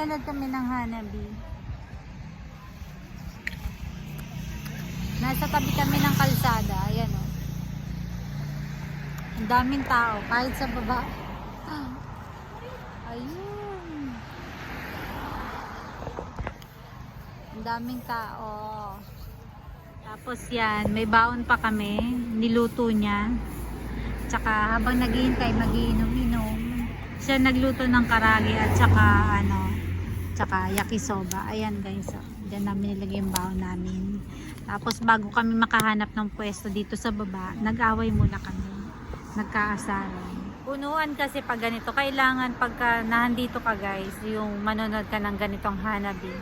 Manonood kami ng Hanabi. Nasa tabi kami ng kalsada. Ayan o. Ang daming tao. Kahit sa baba. Ayun. Ang daming tao. Tapos yan, may baon pa kami. Niluto niya. Tsaka habang naghihintay, magiinom-inom. Siya nagluto ng karagi at tsaka ano, tsaka yakisoba. Ayan guys, oh. Diyan namin nilagay yung baon namin. Tapos bago kami makahanap ng pwesto dito sa baba, nag-away muna kami. Nagkaasaran. Punuan kasi pag ganito, kailangan pagka nahandito ka guys, yung manonood ka ng ganitong hanabi.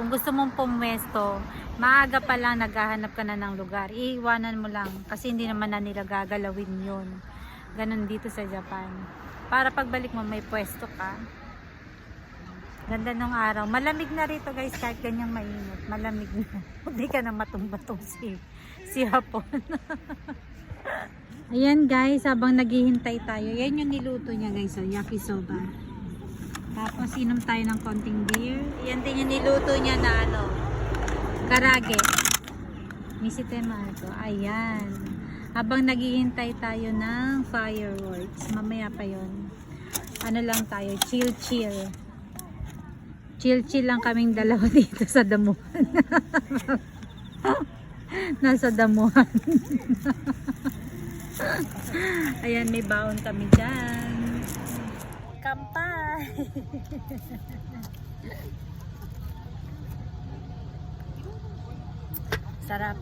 Kung gusto mong pumwesto, maaga pa lang naghahanap ka na ng lugar. Iiwanan mo lang kasi hindi naman na nila gagalawin yun. Ganon dito sa Japan. Para pagbalik mo may pwesto ka. Ganda ng araw. Malamig na rito guys kahit ganyang mainit. Malamig na. Hindi ka na matumbatong si, si hapon. Ayan guys, habang naghihintay tayo. Yan yung niluto niya guys. Oh, yakisoba. Tapos inom tayo ng konting beer. Yan din yung niluto niya na ano. Karage. Misitema ito. Ayan. Habang naghihintay tayo ng fireworks. Mamaya pa yon. Ano lang tayo. Chill chill. Chill chill lang kaming dalawa dito sa damuhan. Nasa damuhan. Ayan, may baon kami dyan. Kampay! Sarap.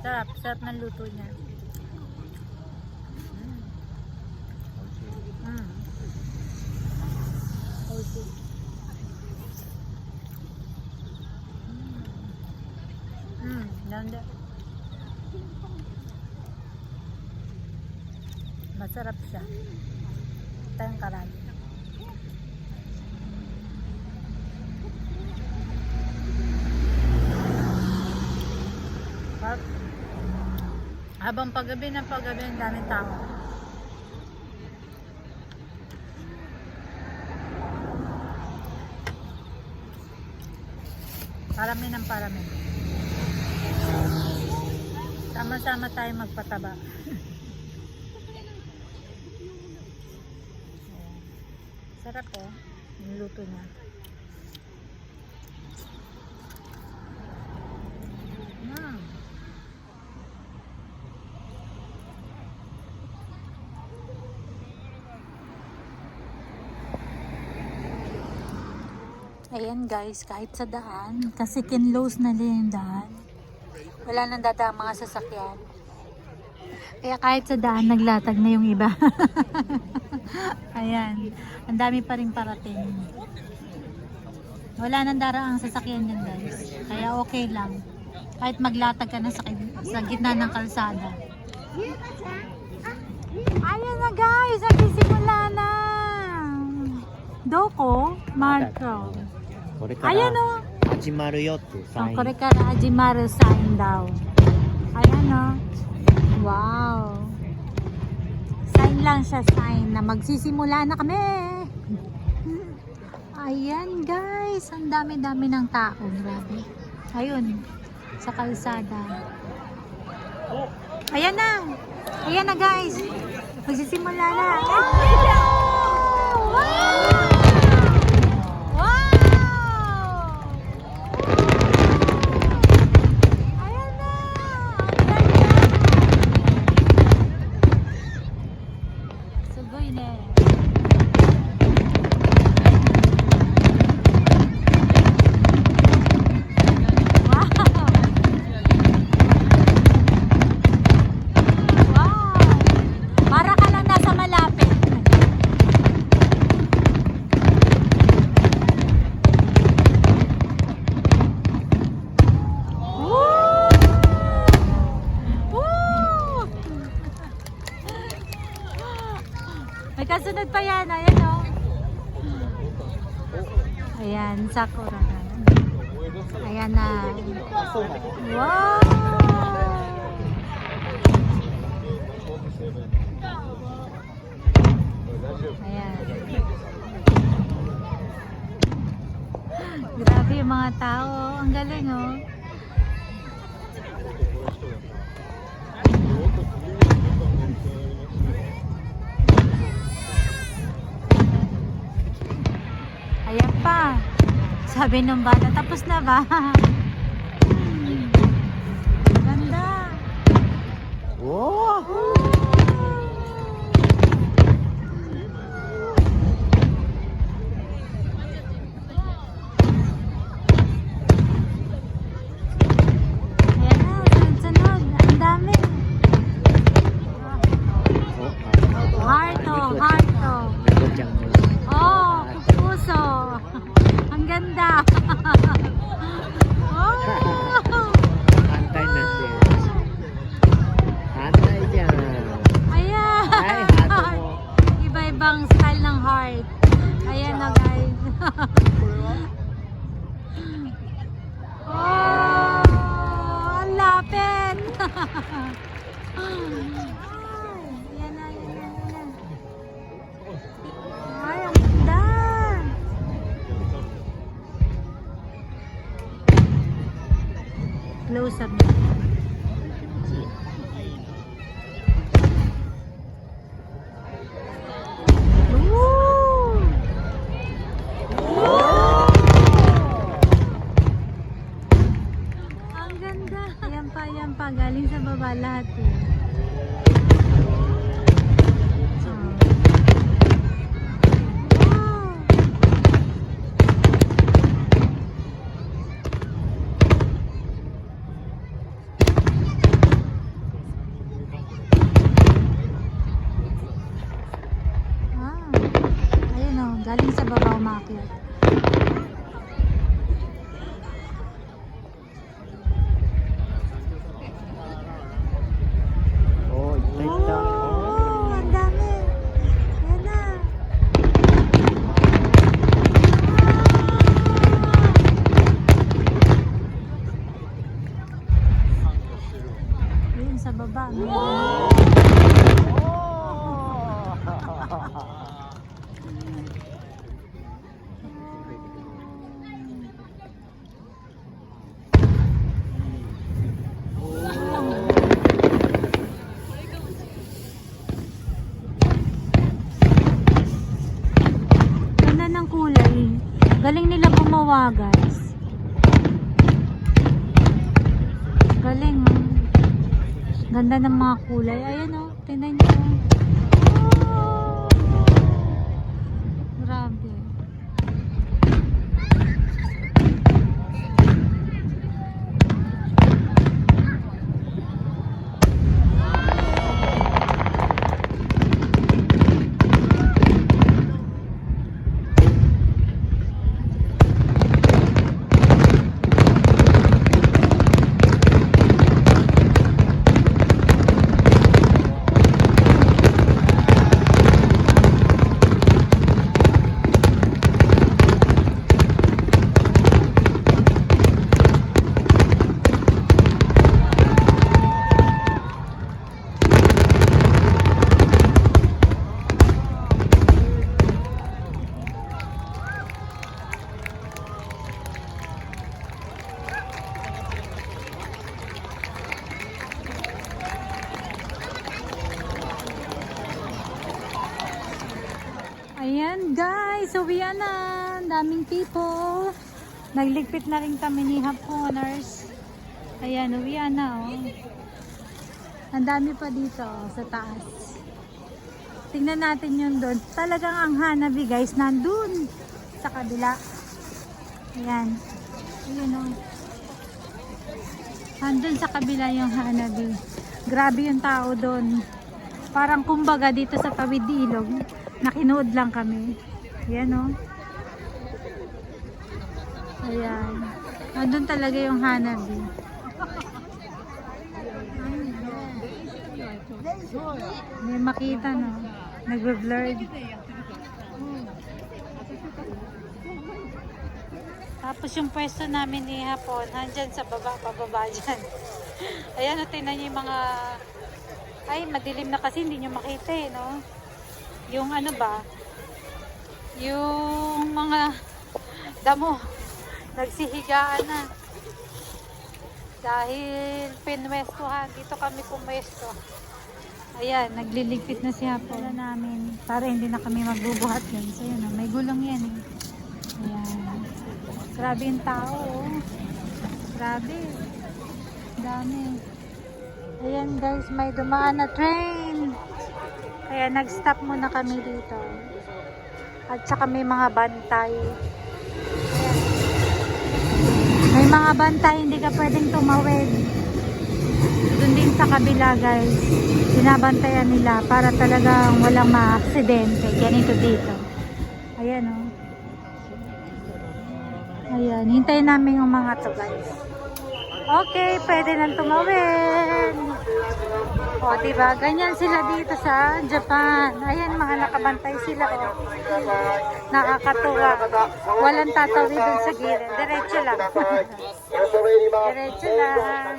Sarap. Sarap ng luto niya. Mm. Mm. Okay. Ganda. Masarap siya. Ito yung karami. Pag, habang paggabi ng paggabi, ang daming tao. Parami ng parami. Sama-sama tayo magpataba. Sarap oh. Yung luto niya. Mm. Ayan guys, kahit sa daan, kasi kinlose na din yung daan. Wala nang dadaang mga sasakyan. Kaya kahit sa daan, naglatag na yung iba. Ayan. Ang dami pa rin parating. Wala nang daraang sasakyan yan guys. Kaya okay lang. Kahit maglatag ka na sa, sa gitna ng kalsada. Ayan na guys! Nagsisimula na! Doko, Marco. Ayan o! Oh. Hajimaru sign. Eh, oh, correct ano? Wow. Sign lang siya sign na magsisimula na kami. Ayan guys. Ang dami-dami ng tao. Grabe. Ayun. Sa kalsada. Ayan na. Ayan na guys. Magsisimula na. Oh! Wow! Sugoy na. Wow! May kasunod pa yan. Ayan o. Ayan, sakura na. Ayan na. Wow! Ayan. mga tao. Ang galing, oh. Ayan pa. Sabi nung bata, tapos na ba? Hmm. Ganda. Wow! Ayan guys. Galing, oh. Ganda ng mga kulay. Ayan, oh. Tingnan nyo. Oh. Grabe. Ayan guys, uwian na. Ang daming people. Nagligpit na rin kami ni Haponers. Ayan, uwian na oh. Ang dami pa dito oh, sa taas. Tingnan natin yun doon. Talagang ang Hanabi guys, nandun sa kabila. Ayan. Ayan oh. Nandun sa kabila yung Hanabi. Grabe yung tao doon. Parang kumbaga dito sa tawid ilog, nakinood lang kami. Ayan o. Ayan. Nandun talaga yung Hanabi. May makita no. Nagbe-blurred. Tapos yung pwesto namin ni Hapon, nandyan sa baba, pababa dyan. Ayan, o, tingnan niyo yung mga... Ay, madilim na kasi, hindi nyo makita eh, no? Yung ano ba? Yung mga damo. Nagsihigaan na. Dahil pinwestuhan, dito kami pumwesto. Ayan, nagliligpit na siya po na namin para hindi na kami magbubuhat yun. So yun, may gulong yan eh. Ayan. Grabe yung tao oh. Grabe. Dami. Ayan guys, may dumaan na train. Kaya nag-stop muna kami dito. At saka may mga bantay. Ayan. May mga bantay, hindi ka pwedeng tumawid. Doon din sa kabila guys, binabantayan nila para talagang walang ma-aksidente. Ganito dito. Ayan o. Oh. Ayan, hintayin namin yung mga to guys. Okay, pwede nang tumawid. O, diba? Ganyan sila dito sa Japan. Ayan, mga nakabantay sila. O. Nakakatuwa. Walang tatawid dun sa gilid. Diretso lang. Diretso lang.